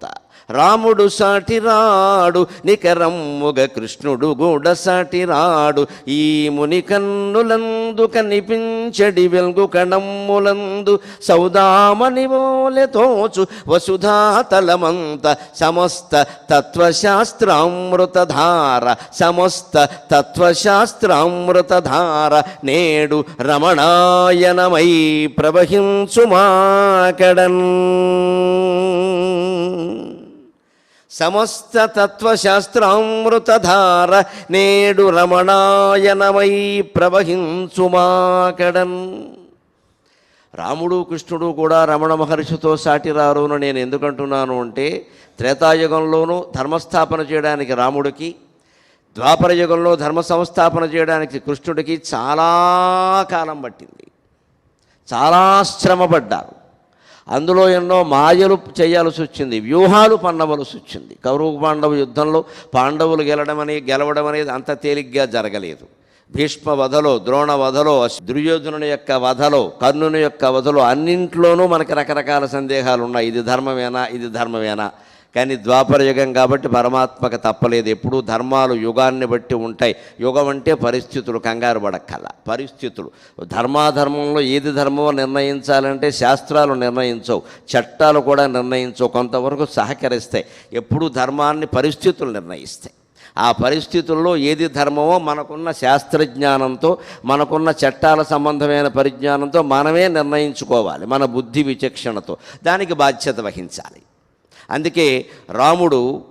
that. రాముడు సాటి రాడు నికరమ్ముగ కృష్ణుడు గూడ సాటి రాడు. ఈ ముని కన్నులందు కనిపించడి వెల్గు కణమ్ములందు సౌదామని ఓలె తోచు వసుధాతలమంత సమస్త తత్వశాస్త్రామృతధార సమస్త తత్వశాస్త్రామృతధార నేడు రమణాయనమై ప్రవహించుమాకడన్. సమస్త తత్వశాస్త్రామృతధార నేడు రమణాయనమై ప్రవహించుమాకడన్. రాముడు కృష్ణుడు కూడా రమణ మహర్షితో సాటిరారును నేను ఎందుకంటున్నాను అంటే త్రేతాయుగంలోనూ ధర్మస్థాపన చేయడానికి రాముడికి ద్వాపర యుగంలో ధర్మ సంస్థాపన చేయడానికి కృష్ణుడికి చాలా కాలం పట్టింది. చాలా శ్రమపడ్డారు అందులో ఎన్నో మాయలు చేయాల్సి వచ్చింది వ్యూహాలు పన్నవలసి వచ్చింది. కౌరవ పాండవ యుద్ధంలో పాండవులు గెలడం అనేది గెలవడం అనేది అంత తేలిగ్గా జరగలేదు. భీష్మ వధలో ద్రోణ వధలో దుర్యోధనుని యొక్క వధలో కర్ణుని యొక్క వధలో అన్నింట్లోనూ మనకి రకరకాల సందేహాలు ఉన్నాయి. ఇది ధర్మమేనా ఇది ధర్మమేనా? కానీ ద్వాపర యుగం కాబట్టి పరమాత్మకు తప్పలేదు. ఎప్పుడూ ధర్మాలు యుగాన్ని బట్టి ఉంటాయి. యుగం అంటే పరిస్థితులు కంగారు పడక్కల. పరిస్థితులు. ధర్మాధర్మంలో ఏది ధర్మమో నిర్ణయించాలంటే శాస్త్రాలు నిర్ణయించవు. చట్టాలు కూడా నిర్ణయించవు. కొంతవరకు సహకరిస్తాయి. ఎప్పుడూ ధర్మాన్ని పరిస్థితులు నిర్ణయిస్తాయి. ఆ పరిస్థితుల్లో ఏది ధర్మమో మనకున్న శాస్త్రజ్ఞానంతో మనకున్న చట్టాల సంబంధమైన పరిజ్ఞానంతో మనమే నిర్ణయించుకోవాలి. మన బుద్ధి విచక్షణతో. దానికి బాధ్యత వహించాలి. అందుకే రాముడు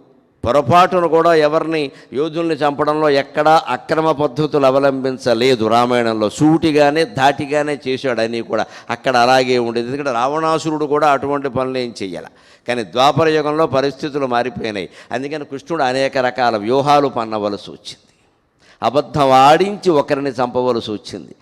పొరపాటును కూడా ఎవరిని యోధుల్ని చంపడంలో ఎక్కడా అక్రమ పద్ధతులు అవలంబించలేదు రామాయణంలో. సూటిగానే ధాటిగానే చేశాడు అని కూడా. అక్కడ అలాగే ఉండేది. ఎందుకంటే రావణాసురుడు కూడా అటువంటి పనులు ఏం చెయ్యాలి. కానీ ద్వాపర యుగంలో పరిస్థితులు మారిపోయినాయి. అందుకని కృష్ణుడు అనేక రకాల వ్యూహాలు పన్నవలసి వచ్చింది. అబద్ధం ఆడించి ఒకరిని చంపవలసి వచ్చింది.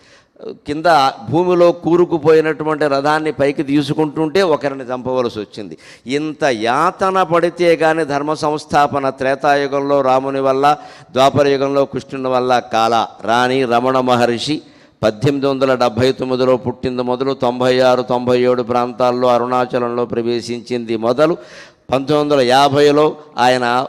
కింద భూమిలో కూరుకుపోయినటువంటి రథాన్ని పైకి తీసుకుంటుంటే ఒకరిని చంపవలసి వచ్చింది. ఇంత యాతన పడితే కానీ ధర్మ సంస్థాపన త్రేతాయుగంలో రాముని వల్ల ద్వాపర యుగంలో కృష్ణుని వల్ల కాల. రాణి రమణ మహర్షి పద్దెనిమిది వందల డెబ్భై తొమ్మిదిలో పుట్టింది మొదలు తొంభై ఆరు తొంభై ఏడు ప్రాంతాల్లో అరుణాచలంలో ప్రవేశించింది మొదలు. పంతొమ్మిది వందల యాభైలో ఆయన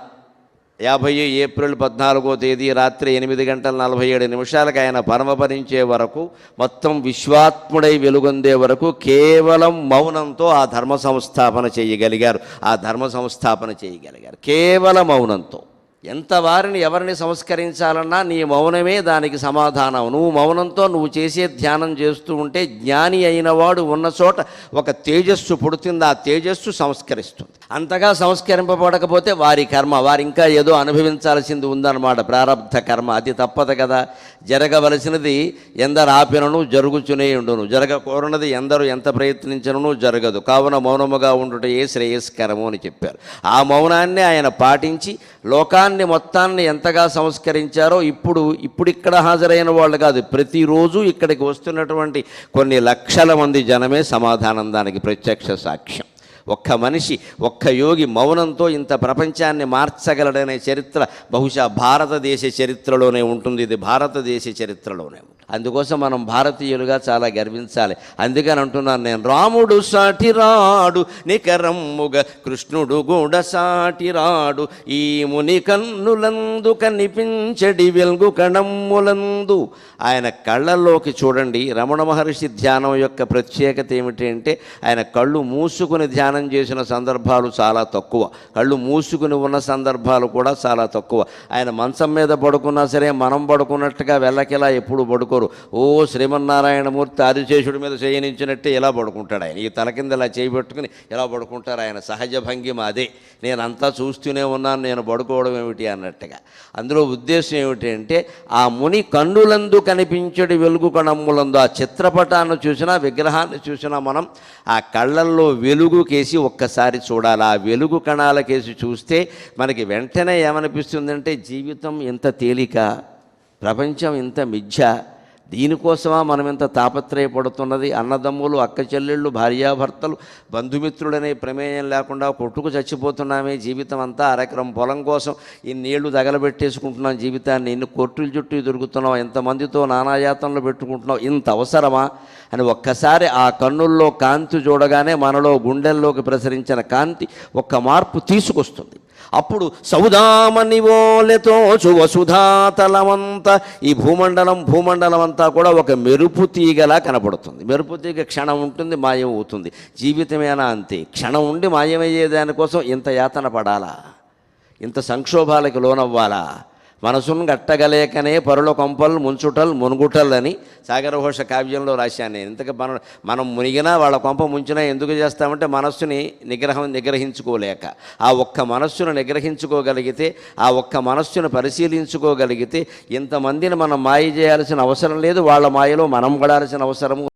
యాభై ఏప్రిల్ పద్నాలుగో తేదీ రాత్రి ఎనిమిది గంటల నలభై ఏడు నిమిషాలకు ఆయన పరమపరించే వరకు మొత్తం విశ్వాత్ముడై వెలుగొందే వరకు కేవలం మౌనంతో ఆ ధర్మ సంస్థాపన చేయగలిగారు. ఆ ధర్మ సంస్థాపన చేయగలిగారు. కేవలం మౌనంతో. ఎంత వారిని ఎవరిని సంస్కరించాలన్నా నీ మౌనమే దానికి సమాధానం. నువ్వు మౌనంతో నువ్వు చేసే ధ్యానం చేస్తూ ఉంటే జ్ఞాని అయినవాడు ఉన్న చోట ఒక తేజస్సు పుడుతుంది ఆ తేజస్సు సంస్కరిస్తుంది. అంతగా సంస్కరింపబడకపోతే వారి కర్మ వారు ఇంకా ఏదో అనుభవించాల్సింది ఉందన్నమాట. ప్రారంభ కర్మ అది తప్పదు కదా. జరగవలసినది ఎందరు ఆపినను జరుగుచునే ఉండును. జరగకూడనది ఎందరు ఎంత ప్రయత్నించను జరగదు. కావున మౌనముగా ఉండుట శ్రేయస్కరము అని చెప్పారు. ఆ మౌనాన్ని ఆయన పాటించి లోకాన్ని మొత్తాన్ని ఎంతగా సంస్కరించారో ఇప్పుడు ఇప్పుడు ఇక్కడ హాజరైన వాళ్ళు కాదు. ప్రతిరోజు ఇక్కడికి వస్తున్నటువంటి కొన్ని లక్షల మంది జనమే సమాధానం దానికి ప్రత్యక్ష సాక్ష్యం. ఒక్క మనిషి ఒక్క యోగి మౌనంతో ఇంత ప్రపంచాన్ని మార్చగలడనే చరిత్ర బహుశా భారతదేశ చరిత్రలోనే ఉంటుంది. ఇది భారతదేశ చరిత్రలోనే ఉంటుంది అందుకోసం మనం భారతీయులుగా చాలా గర్వించాలి. అందుకని అంటున్నాను నేను రాముడు సాటి రాడు నికరమ్ముగ కృష్ణుడు గూడ సాటి రాడు. ఈ ముని కన్నులందు కనిపించడి వెలుగు కణమ్ములందు. ఆయన కళ్ళల్లోకి చూడండి రమణ మహర్షి ధ్యానం యొక్క ప్రత్యేకత ఏమిటి అంటే ఆయన కళ్ళు మూసుకుని ధ్యానం చేసిన సందర్భాలు చాలా తక్కువ. కళ్ళు మూసుకుని ఉన్న సందర్భాలు కూడా చాలా తక్కువ. ఆయన మంచం మీద పడుకున్నా సరే మనం పడుకున్నట్టుగా వెళ్ళకిలా ఎప్పుడు పడుకోరు. ఓ శ్రీమన్నారాయణమూర్తి ఆదిశేషుడి మీద చేయనించినట్టే ఇలా పడుకుంటాడు ఆయన? ఈ తల కింద ఇలా చేయబెట్టుకుని ఇలా పడుకుంటారు ఆయన? సహజ భంగిమ అదే. నేను అంతా చూస్తూనే ఉన్నాను నేను పడుకోవడం ఏమిటి అన్నట్టుగా. అందులో ఉద్దేశం ఏమిటి అంటే ఆ ముని కన్నులందు కనిపించడి వెలుగు కణమ్ములందు ఆ చిత్రపటాన్ని చూసినా విగ్రహాన్ని చూసినా మనం ఆ కళ్ళల్లో వెలుగు కేసి ఒక్కసారి చూడాలి. ఆ వెలుగు కణాల కేసి చూస్తే మనకి వెంటనే ఏమనిపిస్తుందంటే జీవితం ఇంత తేలిక ప్రపంచం ఇంత మిథ్య దీనికోసమా మనం ఇంత తాపత్రయపడుతున్నది? అన్నదమ్ములు అక్క చెల్లెళ్ళు భార్యాభర్తలు బంధుమిత్రుడనే ప్రమేయం లేకుండా కొట్టుకు చచ్చిపోతున్నామే జీవితం అంతా అరెకరం పొలం కోసం ఇన్నేళ్ళు తగలబెట్టేసుకుంటున్నాం జీవితాన్ని. ఎన్ని కోర్టుల చుట్టూ దొరుకుతున్నాం ఎంతమందితో నానాయాతనలు పెట్టుకుంటున్నాం. ఇంత అవసరమా? అని ఒక్కసారి ఆ కన్నుల్లో కాంతి చూడగానే మనలో గుండెల్లోకి ప్రసరించిన కాంతి ఒక్క మార్పు తీసుకొస్తుంది. అప్పుడు సౌదామని ఓలెతో వసుధాతలమంత ఈ భూమండలం భూమండలం అంతా కూడా ఒక మెరుపు తీగలా కనపడుతుంది. మెరుపు తీగ క్షణం ఉంటుంది మాయం అవుతుంది జీవితమేనా అంతే. క్షణం ఉండి మాయమయ్యే దానికోసం ఇంత యాతన పడాలా? ఇంత సంక్షోభాలకు లోనవ్వాలా? మనసును గట్టగలేకనే పరుల కొంపలు ముంచుటల్ మునుగుటల్ అని సాగరఘోష కావ్యంలో రాశాను నేను. ఇంతకు మనం మనం మునిగినా వాళ్ళ కొంప ముంచినా ఎందుకు చేస్తామంటే మనస్సుని నిగ్రహం నిగ్రహించుకోలేక. ఆ ఒక్క మనస్సును నిగ్రహించుకోగలిగితే ఆ ఒక్క మనస్సును పరిశీలించుకోగలిగితే ఇంతమందిని మనం మాయ చేయాల్సిన అవసరం లేదు వాళ్ళ మాయలో మనం పడాల్సిన అవసరము